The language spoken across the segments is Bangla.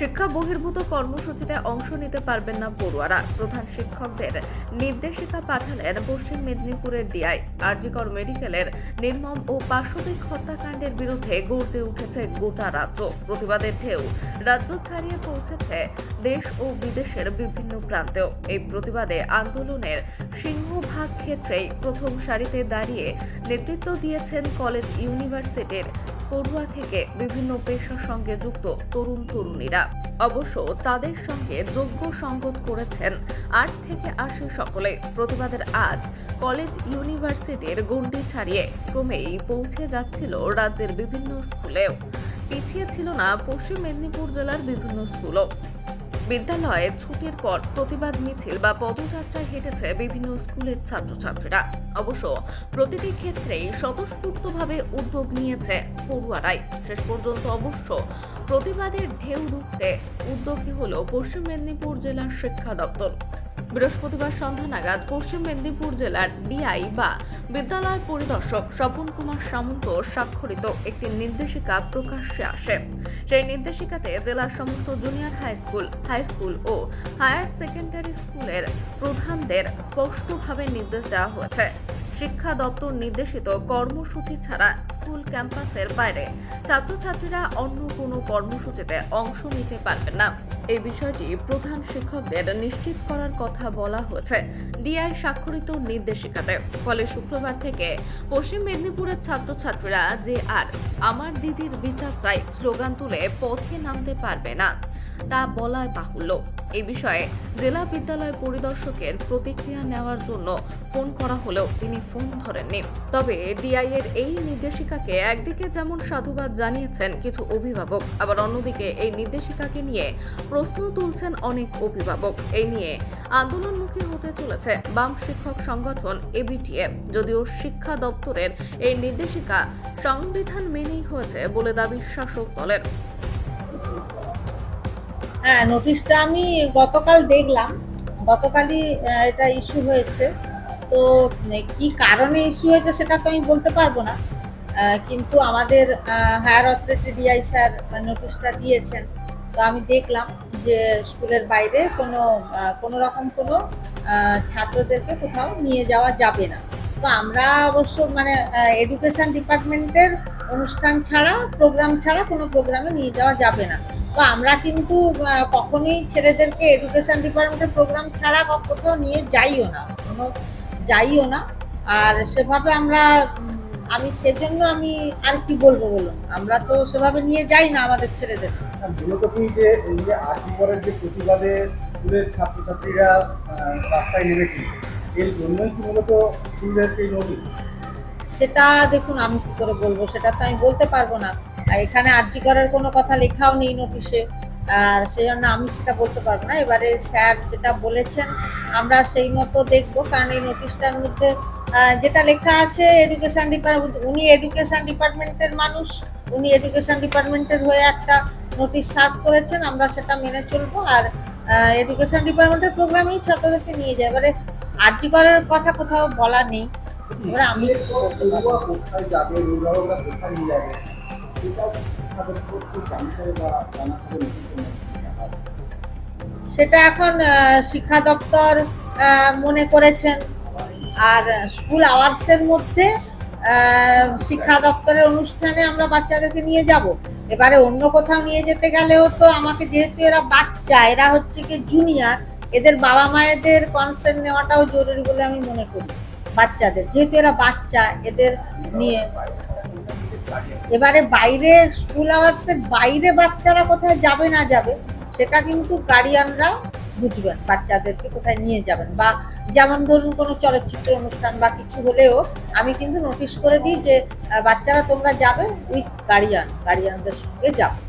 শিক্ষা বহির্ভূত কর্মসূচিতে অংশ নিতে পারবেন না পড়ুয়ারা। প্রধান শিক্ষকদের নির্দেশিকা পাঠালেন পশ্চিম মেদিনীপুরের ডিআই। আরজিকর মেডিকেলের নির্মম ও পাশবিক হত্যাকাণ্ডের বিরুদ্ধে গর্জে উঠেছে গোটা রাজ্য। প্রতিবাদের ঢেউ রাজ্য ছাড়িয়ে পৌঁছেছে দেশ ও বিদেশের বিভিন্ন প্রান্তেও। এই প্রতিবাদে আন্দোলনের সিংহভাগ ক্ষেত্রেই প্রথম সারিতে দাঁড়িয়ে নেতৃত্ব দিয়েছেন কলেজ ইউনিভার্সিটির পড়ুয়া থেকে বিভিন্ন পেশার সঙ্গে যুক্ত তরুণ তরুণীরা। অবশ্য তাদের সঙ্গে যোগ্য সঙ্গত করেছেন আট থেকে আশি সকলে। প্রতিবাদের আজ কলেজ ইউনিভার্সিটির গণ্ডি ছাড়িয়ে ক্রমেই পৌঁছে যাচ্ছিল রাজ্যের বিভিন্ন স্কুলেও। পিছিয়ে ছিল না পশ্চিম মেদিনীপুর জেলার বিভিন্ন স্কুলও। বিদ্যালয়ে ছুটির পর প্রতিবাদ মিছিল বা পদযাত্রায় হেঁটেছে বিভিন্ন স্কুলের ছাত্রছাত্রীরা। অবশ্য প্রতিটি ক্ষেত্রেই স্বতঃস্ফূর্তভাবে উদ্যোগ নিয়েছে পড়ুয়ারাই। শেষ পর্যন্ত অবশ্য প্রতিবাদের ঢেউ রুখতে উদ্যোগী হল পশ্চিম মেদিনীপুর জেলার শিক্ষা দপ্তর। বৃহস্পতিবার সন্ধ্যা নাগাদ পশ্চিম মেদিনীপুর জেলার ডিআই বা বিদ্যালয় পরিদর্শক স্বপন কুমার সামন্ত স্বাক্ষরিত একটি নির্দেশিকা প্রকাশ্যে আসে। সেই নির্দেশিকাতে জেলার সমস্ত junior high school high school ও হায়ার সেকেন্ডারি স্কুলের প্রধানদের স্পষ্টভাবে নির্দেশ দেওয়া হয়েছে। শিক্ষা দপ্তর নির্দেশিত কর্মসূচি ছাড়া স্কুল ক্যাম্পাসের বাইরে ছাত্রছাত্রীরা অন্য কোনো কর্মসূচিতে অংশ নিতে পারবেন না। এই বিষয়টি প্রধান শিক্ষকদের নিশ্চিত করার কথা বলা হয়েছে ডিআই স্বাক্ষরিত নির্দেশিকাতে। ফলে শুক্রবার থেকে পশ্চিম মেদিনীপুরের ছাত্রছাত্রীরা যে আর আমার দিদির বিচার চাই, স্লোগান তুলে পথে নামতে পারবে না। তা বলায় বাহুল্য। এ বিষয়ে জেলা বিদ্যালয় পরিদর্শকের প্রতিক্রিয়া নেওয়ার জন্য ফোন করা হলেও তিনি ফোন ধরেননি। তবে ডিআই এর এই নির্দেশিকাকে একদিকে যেমন সাধুবাদ জানিয়েছেন কিছু অভিভাবক, আবার অন্যদিকে এই নির্দেশিকাকে নিয়ে প্রশ্ন তুলছেন অনেক অভিভাবক। এই নিয়ে আন্দোলনমুখী হতে চলেছে বাম শিক্ষক সংগঠন এবিটিএ। যদিও শিক্ষা দপ্তরের এই নির্দেশিকা সংবিধান মেনেই হয়েছে বলে দাবি শাসক দলের। হ্যাঁ নোটিশটা আমি গতকাল দেখলাম। গতকালই এটা ইস্যু হয়েছে। তো উম, কি কারণে ইস্যু হয়েছে সেটা তো আমি বলতে পারব না। কিন্তু আমাদের হায়ার অথরিটি ডিআই স্যার নোটিশটা দিয়েছেন। তো আমি দেখলাম যে স্কুলের বাইরে কোনো কোনো রকম কোনো ছাত্রদেরকে কোথাও নিয়ে যাওয়া যাবে না। তো আমরা অবশ্য মানে এডুকেশন ডিপার্টমেন্টের অনুষ্ঠান ছাড়া প্রোগ্রাম ছাড়া কোনো প্রোগ্রামে নিয়ে যাওয়া যাবে না। তো আমরা কিন্তু কখনোই ছেলেদেরকে এডুকেশন ডিপার্টমেন্টের প্রোগ্রাম ছাড়া কোথাও নিয়ে যাইও না কোনো যাইও না। আর সেভাবে আমরা আমি সেজন্য আমি আর কি বলব বলুন? আমরা তো সেভাবে নিয়ে যাই না আমাদের ছেলেদের। আর মূলত কি যে এই যে আর্টিকরের যে প্রতিবাদে স্কুলের ছাত্রছাত্রীরা রাস্তায় নেমেছিল এর জন্যই কি মূলত স্কুলদেরকে নোটিশ সেটা দেখুন আমি কি করে বলব? সেটা তো আমি বলতে পারব না। এখানে আর্জি করার কোনো কথা লেখাও নেই নোটিশে আর সেই জন্য আমি সেটা বলতে পারব না। এবারে স্যার যেটা বলেছেন, আমরা সেই মতো দেখব। কারণ এই নোটিশটার মধ্যে যেটা লেখা আছে এডুকেশন ডিপার্টমেন্ট উনি এডুকেশন ডিপার্টমেন্টের মানুষ। উনি এডুকেশন ডিপার্টমেন্টের হয়ে একটা নোটিশ সার্ভ করেছেন। আমরা সেটা মেনে চলবো। আর এডুকেশন ডিপার্টমেন্টের প্রোগ্রামেই ছাত্রদেরকে নিয়ে যায়। এবারে আর্জি করার কথা কোথাও বলা নেই। এবারে আমি কিছু বলতে পারব সেটা এখন শিক্ষা দপ্তর মনে করেছেন। আর স্কুল আওয়ার্সের মধ্যে শিক্ষা দপ্তরের অনুষ্ঠানে আমরা বাচ্চাদেরকে নিয়ে যাব। এবারে অন্য কোথাও নিয়ে যেতে গেলেও তো আমাকে যেহেতু এরা বাচ্চা, এরা হচ্ছে কি জুনিয়র এদের বাবা মায়েদের কনসেন্ট নেওয়াটাও জরুরি বলে আমি মনে করি। বাচ্চাদের, যেহেতু এরা বাচ্চা, এদের নিয়ে এবারে বাইরে স্কুল আওয়ার্সের বাইরে বাচ্চারা কোথায় যাবে না যাবে, সেটা কিন্তু গার্ডিয়ানরা বুঝবেন, বাচ্চাদেরকে কোথায় নিয়ে যাবেন বা যেমন ধরুন কোনো চলচ্চিত্র অনুষ্ঠান বা কিছু হলেও আমি কিন্তু নোটিশ করে দিই যে বাচ্চারা তোমরা যাবে উইথ গার্ডিয়ান গার্ডিয়ানদের সঙ্গে যাবে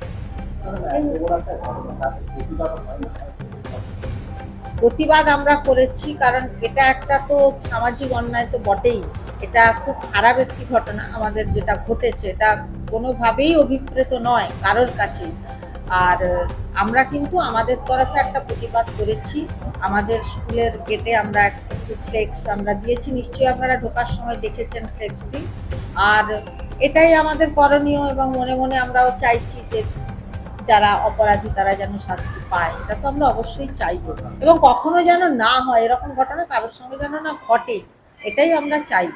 প্রতিবাদ আমরা করেছি, কারণ এটা একটা তো সামাজিক অন্যায় তো বটেই। এটা খুব খারাপ একটি ঘটনা আমাদের যেটা ঘটেছে, এটা কোনোভাবেই অভিপ্রেত নয় কারোর কাছে। আর আমরা কিন্তু আমাদের তরফে একটা প্রতিবাদ করেছি। আমাদের স্কুলের গেটে আমরা একটি ফ্লেক্স আমরা দিয়েছি। নিশ্চয়ই আপনারা ঢোকার সময় দেখেছেন ফ্লেক্সটি আর এটাই আমাদের করণীয় এবং মনে মনে আমরাও চাইছি যে যারা অপরাধী তারা যেন শাস্তি পায়। এটা তো আমরা অবশ্যই চাইব। এবং কখনো যেন না হয় এরকম ঘটনা কারোর সঙ্গে যেন না ঘটে, এটাই আমরা চাইব।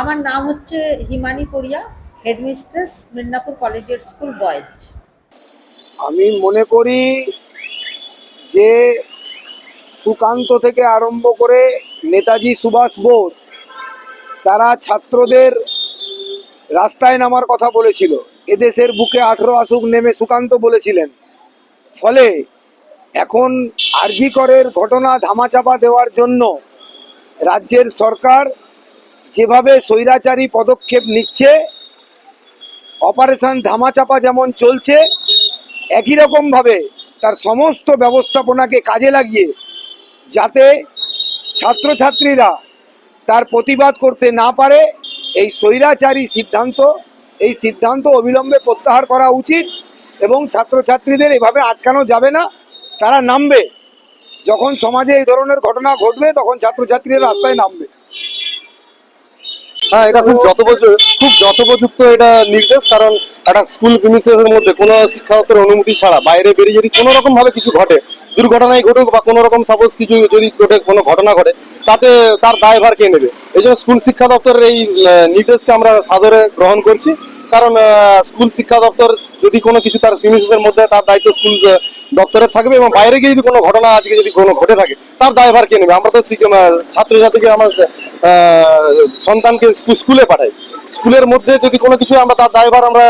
আমার নাম হচ্ছে হিমানি পড়িয়া হেডমিস্ট্রেস মিদনাপুর কলেজের স্কুল বয়েজ। আমি মনে করি যে সুকান্ত থেকে আরম্ভ করে নেতাজি সুভাষ বোস তারা ছাত্রদের রাস্তায় নামার কথা বলেছিল। এদেশের বুকে আঠেরো আসুক নেমে সুকান্ত বলেছিলেন। ফলে এখন আরজি করের ঘটনা ধামাচাপা দেওয়ার জন্য রাজ্যের সরকার যেভাবে স্বৈরাচারী পদক্ষেপ নিচ্ছে, অপারেশন ধামাচাপা যেমন চলছে, একই রকমভাবে তার সমস্ত ব্যবস্থাপনাকে কাজে লাগিয়ে যাতে ছাত্রছাত্রীরা তার প্রতিবাদ করতে না পারে, এই স্বৈরাচারী সিদ্ধান্ত, এই সিদ্ধান্ত অবিলম্বে প্রত্যাহার করা উচিত এবং ছাত্রছাত্রীদের এভাবে আটকানো যাবে না, তারা নামবে। যখন সমাজে এই ধরনের ঘটনা ঘটবে, তখন ছাত্রছাত্রীরা রাস্তায় নামবে। হ্যাঁ এটা খুব যথোপযুক্ত খুব যথোপযুক্ত এটা নির্দেশ, কারণ একটা স্কুল প্রিমিসেসের মধ্যে কোনো শিক্ষা দপ্তরের অনুমতি ছাড়া বাইরে বেরিয়ে যদি কোনো রকম ভাবে কিছু ঘটে দুর্ঘটনায় ঘটুক বা কোনো রকম সাপোজ কিছু যদি ঘটে, কোনো ঘটনা ঘটে, তাতে তার দায়ভার কে নেবে? এই জন্য স্কুল শিক্ষা দপ্তরের এই নির্দেশকে আমরা সাদরে গ্রহণ করছি। কারণ স্কুল শিক্ষা দপ্তর যদি কোনো কিছু তার প্রিমিসেসের মধ্যে তার দায়িত্ব স্কুল দপ্তরের থাকবে এবং বাইরে গিয়ে যদি কোনো ঘটনা আজকে যদি কোনো ঘটে থাকে, তার দায়ভার কে নেবে? আমরা তো ছাত্রছাত্রীকে আমার সন্তানকে স্কু- স্কুলে পাঠাই। স্কুলের মধ্যে যদি কোনো কিছু আমরা তার দায়ভার আমরা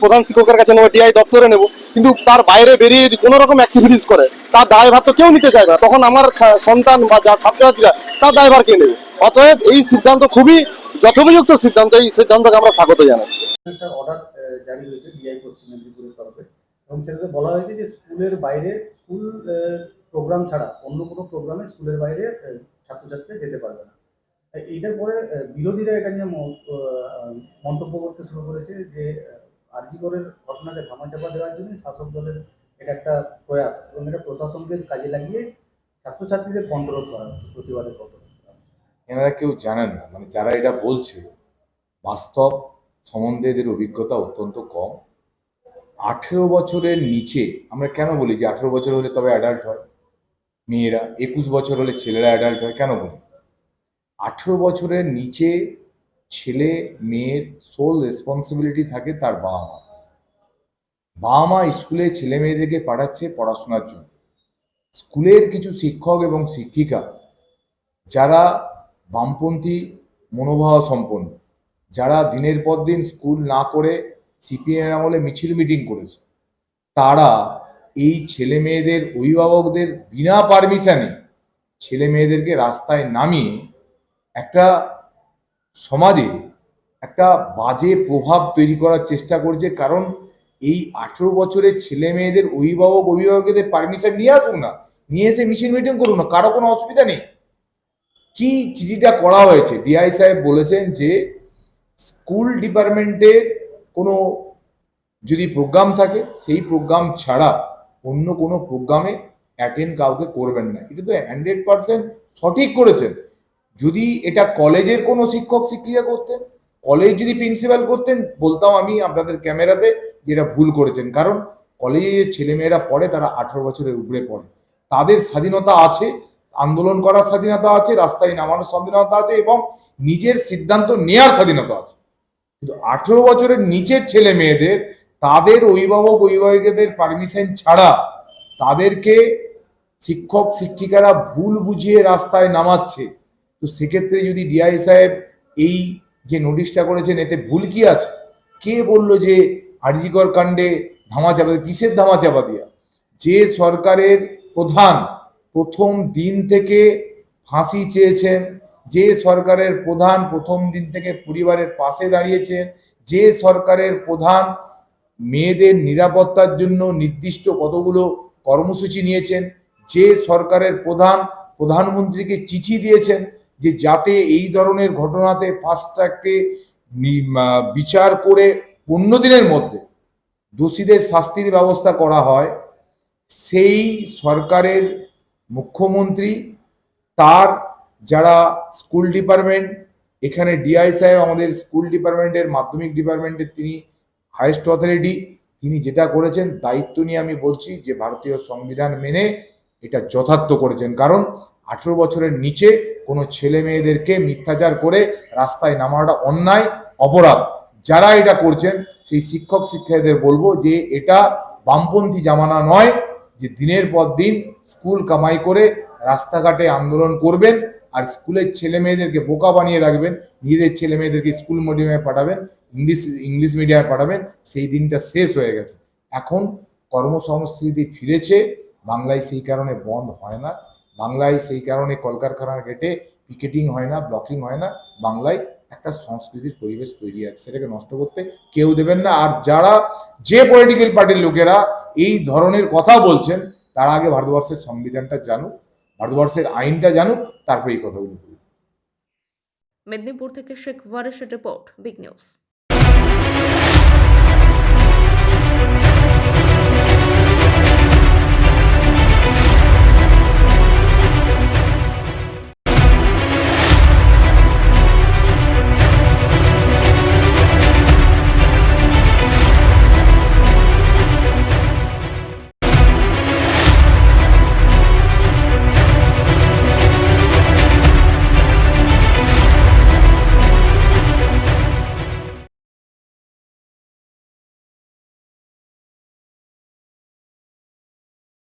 প্রধান শিক্ষকের কাছে নেব ডিআই দপ্তরে নেব কিন্তু তার বাইরে বেরিয়ে যদি কোনো রকম অ্যাক্টিভিটিস করে তার দায়ভার তো কেউ নিতে চায় না। তখন আমার সন্তান বা যা ছাত্রছাত্রীরা তার দায়ভার কে নেবে? অতএব এই সিদ্ধান্ত খুবই যথোপযুক্ত সিদ্ধান্ত এই সিদ্ধান্তকে আমরা স্বাগত জানাচ্ছি। আহ, যেতে পারবে না। আহ, এইটার পরে বিরোধীরা এটা নিয়ে মন্তব্য করতে শুরু করেছে যে আরজিকরের ঘটনাকে ধামাচাপা দেওয়ার জন্য শাসক দলের এটা একটা প্রয়াস এবং এটা প্রশাসনকে কাজে লাগিয়ে ছাত্রছাত্রীদের কন্ট্রোল করা হচ্ছে প্রতিবাদের কন্ট্রোল এনারা কেউ জানেন না মানে যারা এটা বলছে বাস্তব সম্বন্ধে এদের অভিজ্ঞতা অত্যন্ত কম। আঠেরো বছরের নিচে আমরা কেন বলি যে আঠেরো বছর হলে তবে অ্যাডাল্ট হয়? মেয়েরা একুশ বছর হলে ছেলেরা অ্যাডাল্ট হয় কেন বলি? আঠেরো বছরের নিচে ছেলে মেয়ের সোল রেসপন্সিবিলিটি থাকে তার বাবা মা। বাবা মা স্কুলে ছেলে মেয়েদেরকে পাঠাচ্ছে পড়াশোনার জন্য। স্কুলের কিছু শিক্ষক এবং শিক্ষিকা, যারা বামপন্থী মনোভাব সম্পন্ন, যারা দিনের পর দিন স্কুল না করে সিপিএম আমলে মিছিল মিটিং করেছে, তারা এই ছেলে মেয়েদের অভিভাবকদের বিনা পারমিশনে ছেলে মেয়েদেরকে রাস্তায় নামিয়ে একটা সমাজে একটা বাজে প্রভাব তৈরি করার চেষ্টা করছে, কারণ এই আঠেরো বছরের ছেলে মেয়েদের অভিভাবক, অভিভাবকদের পারমিশন নিয়ে আসুক না, নিয়ে এসে মিছিল মিটিং করুক না, কারও কোনো অসুবিধা নেই। কি চিঠিটা করা হয়েছে? ডিআই সাহেব বলেছেন যে স্কুল ডিপার্টমেন্টের কোনো যদি প্রোগ্রাম থাকে, সেই প্রোগ্রাম ছাড়া অন্য কোনো প্রোগ্রামে অ্যাটেন্ড কাউকে করবেন না। এটা তো হান্ড্রেড পার্সেন্ট সঠিক করেছেন। যদি এটা কলেজের কোনো শিক্ষক শিক্ষিকা করতেন, কলেজ যদি প্রিন্সিপাল করতেন, বলতাম আমি আপনাদের ক্যামেরাতে যেটা ভুল করেছেন। কারণ কলেজে যে ছেলেমেয়েরা পড়ে, তারা আঠারো বছরের উপরে পড়ে। তাদের স্বাধীনতা আছে, আন্দোলন করার স্বাধীনতা আছে, রাস্তায় নামানোর স্বাধীনতা আছে এবং নিজের সিদ্ধান্ত নেয়ার স্বাধীনতা আছে। কিন্তু আঠেরো বছরের নিচের ছেলে মেয়েদের তাদের অভিভাবক অভিভাবকদের পারমিশন ছাড়া তাদেরকে শিক্ষক শিক্ষিকারা ভুল বুঝিয়ে রাস্তায় নামাচ্ছে। তো সেক্ষেত্রে যদি ডিআই সাহেব এই যে নোটিশটা করেছেন, এতে ভুল কি আছে? কে বলল যে আরজিকর কাণ্ডে ধামাচাপা কিসের ধামাচাপা দিয়া? যে সরকারের প্রধান প্রথম দিন থেকে ফাঁসি চেয়েছেন, যে সরকারের প্রধান প্রথম দিন থেকে পরিবারের পাশে দাঁড়িয়েছেন, যে সরকারের প্রধান মেয়েদের নিরাপত্তার জন্য নির্দিষ্ট কতগুলো কর্মসূচি নিয়েছেন, যে সরকারের প্রধান প্রধানমন্ত্রীকে চিঠি দিয়েছেন যে যাতে এই ধরনের ঘটনাতে ফাস্ট ট্র্যাককে বিচার করে পনেরো দিনের মধ্যে দোষীদের শাস্তির ব্যবস্থা করা হয়, সেই সরকারের মুখ্যমন্ত্রী, তার যারা স্কুল ডিপার্টমেন্ট, এখানে ডিআই সাহেব আমাদের স্কুল ডিপার্টমেন্টের, মাধ্যমিক ডিপার্টমেন্টের তিনি হায়েস্ট অথরিটি, তিনি যেটা করেছেন দায়িত্ব নিয়ে আমি বলছি যে ভারতীয় সংবিধান মেনে এটা যথার্থ করেছেন। কারণ আঠেরো বছরের নিচে কোনো ছেলে মেয়েদেরকে মিথ্যাচার করে রাস্তায় নামাটা অন্যায়, অপরাধ। যারা এটা করছেন, সেই শিক্ষক শিক্ষিকাদের বলব যে এটা বামপন্থী জামানা নয় যে দিনের পর দিন স্কুল কামাই করে রাস্তাঘাটে আন্দোলন করবেন আর স্কুলের ছেলে মেয়েদেরকে বোকা বানিয়ে রাখবেন, নিজেদের ছেলে মেয়েদেরকে স্কুল মিডিয়ামে পাঠাবেন, ইংলিশ ইংলিশ মিডিয়ামে পাঠাবেন, সেই দিনটা শেষ হয়ে গেছে। এখন কর্মসংস্কৃতি ফিরেছে, বাংলায় সেই কারণে বন্ধ হয় না। বাংলায় সেই কারণে কলকারখানার গেটে পিকেটিং হয় না ব্লকিং হয় না, বাংলায় একটা সংস্কৃতির পরিবেশ তৈরি আছে। সেটাকে নষ্ট করতে কেউ দেবেন না। আর যারা যে পলিটিক্যাল পার্টির লোকেরা এই ধরনের কথা বলছেন, তারা আগে ভারতবর্ষের সংবিধানটা জানুক, ভারতবর্ষের আইনটা জানুক, তারপরে এই কথাগুলো বলুক মেদিনীপুর থেকে শেখ ওয়ারেশের রিপোর্ট বিগ নিউজ